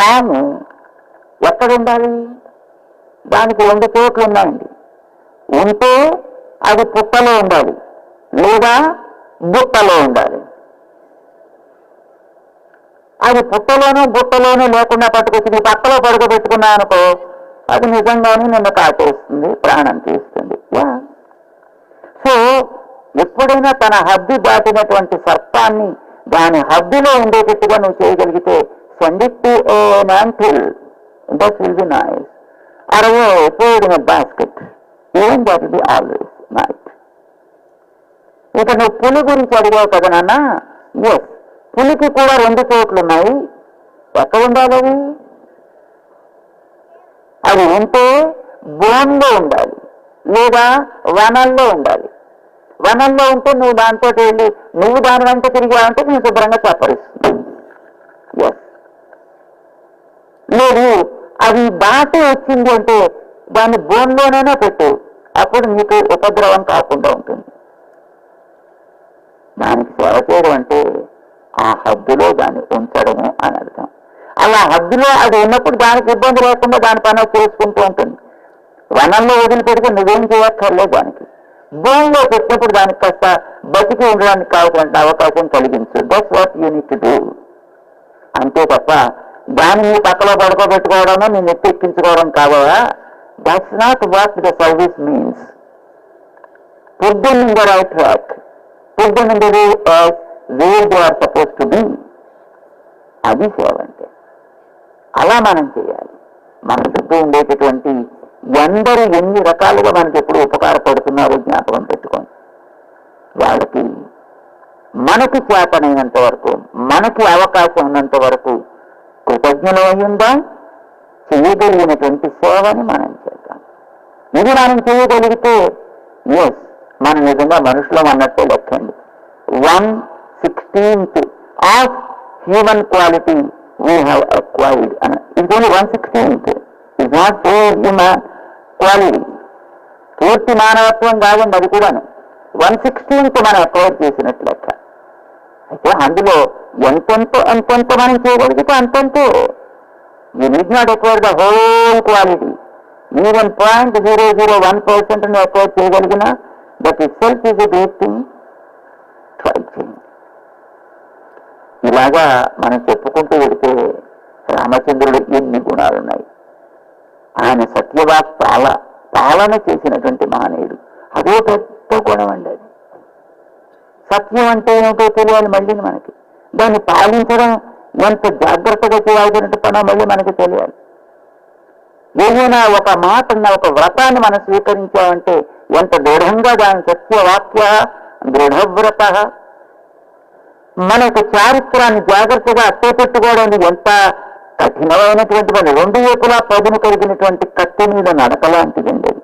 Spam ఎక్కడ ఉండాలి దానికి రెండు కోట్లు ఉన్నాయండి. ఉంటే అది పుట్టలో ఉండాలి లేదా బుట్టలో ఉండాలి. అది పుట్టలోనూ బుట్టలోనూ లేకుండా పట్టుకొచ్చి నీ పక్కలో పడుకోబెట్టుకున్నా అనుకో అది నిజంగానే నిన్ను కాటేస్తుంది ప్రాణం తీస్తుంది. సో ఎప్పుడైనా తన హద్దు దాటినటువంటి సర్పాన్ని దాని హద్దులో ఉండేటట్టుగా నువ్వు చేయగలిగితే Conducted a uh, mantle. That will be nice. Or a nice అరవో in a basket. Even that will be always nice. ఇక నువ్వు పులి గురించి అడిగావు కదా నాన్న ఎస్ పులికి కూడా రెండు చోట్లు ఉన్నాయి ఎక్కడ ఉండాలి అవి అది ఉంటే బోన్లో ఉండాలి లేదా వనంలో ఉండాలి వనంలో ఉంటే నువ్వు దాంతో వెళ్ళి నువ్వు దాని వెంట తిరిగావంటే నేను శుభ్రంగా చెప్పరిస్తుంది ఎస్ లేదు అది బాట వచ్చింది అంటే దాన్ని బోన్లోనైనా పెట్టు. అప్పుడు మీకు ఉపద్రవం కాకుండా ఉంటుంది. దానికి సేవ చేయడం అంటే ఆ హద్దులో దాన్ని ఉంచడము అని అర్థం. అలా హద్దులో అది ఉన్నప్పుడు దానికి ఇబ్బంది లేకుండా దాని పని చేసుకుంటూ ఉంటుంది. వనంలో వదిలిపెడితే నువ్వేం చేయక్కర్లేదు దానికి. భూమిలో పెట్టినప్పుడు దానికి కాస్త బతికి ఉండడానికి కావాల్సిన అవకాశం కలిగించు. దట్స్ వాట్ యూనిట్ డూ అంతే తప్ప దాన్ని నీ పక్కలో పడుకోబెట్టుకోవడము నీ నెత్తి ఎక్కించుకోవడం కావా? That's not what the service means పొద్దున్న ద రైట్ ట్రాక్ పొద్దున్న the where they are suppose to be అది సేవ అంటే అలా మనం చేయాలి. మన చుట్టూ ఉండేటటువంటి ఎందరు ఎన్ని రకాలుగా మనకి ఎప్పుడు ఉపకారపడుతున్నారో జ్ఞాపకం పెట్టుకోండి. వాళ్ళకి మనకి చేతనైనంత వరకు మనకి అవకాశం ఉన్నంత వరకు కృతజ్ఞులు అయ్యిందా చేయగలిగినటువంటి సేవని మనం చేద్దాం. ఇది మనం చేయగలిగితే ఎస్ మనం నిజంగా మనుషులం అన్నట్టే లెక్కండి. One sixteenth of human quality we have acquired అని ఇది one sixteenth is not human quality పూర్తి మానవత్వం కాదండి అది కూడాను. వన్ సిక్స్టీన్త్ మనం అక్వైర్ చేసినట్లు లెక్క. అయితే అందులో ఎంతెంత ఎంతెంతో మనం చేయగలిగితే అంతెంతో. You need not acquire the whole quality even point zero zero one percent acquire చేయగలిగిన that itself is a great thing try చేయండి ఇలాగా మనం చెప్పుకుంటూ వెళితే రామచంద్రుడు ఎన్ని గుణాలు ఉన్నాయి? ఆయన సత్యవాక్ పాల పాలన చేసినటువంటి మహనీయుడు. అదో పెద్ద గుణం అండి అది. సత్యం అంటే ఏమిటో తెలియాలి మళ్ళీ మనకి. దాన్ని పాలించడం ఎంత జాగ్రత్తగా చేయాల్సినట్టు పనో మళ్ళీ మనకి తెలియాలి. ఏదైనా ఒక మాటన్న ఒక వ్రతాన్ని మనం స్వీకరించామంటే ఎంత దృఢంగా దాని సత్యవాక్య దృఢవ్రత. మన యొక్క చారిత్రాన్ని జాగ్రత్తగా అట్టే ఎంత కఠినమైనటువంటి మన రెండు వైపులా పదును కలిగినటువంటి కత్తి మీద నడక లాంటిదండి అది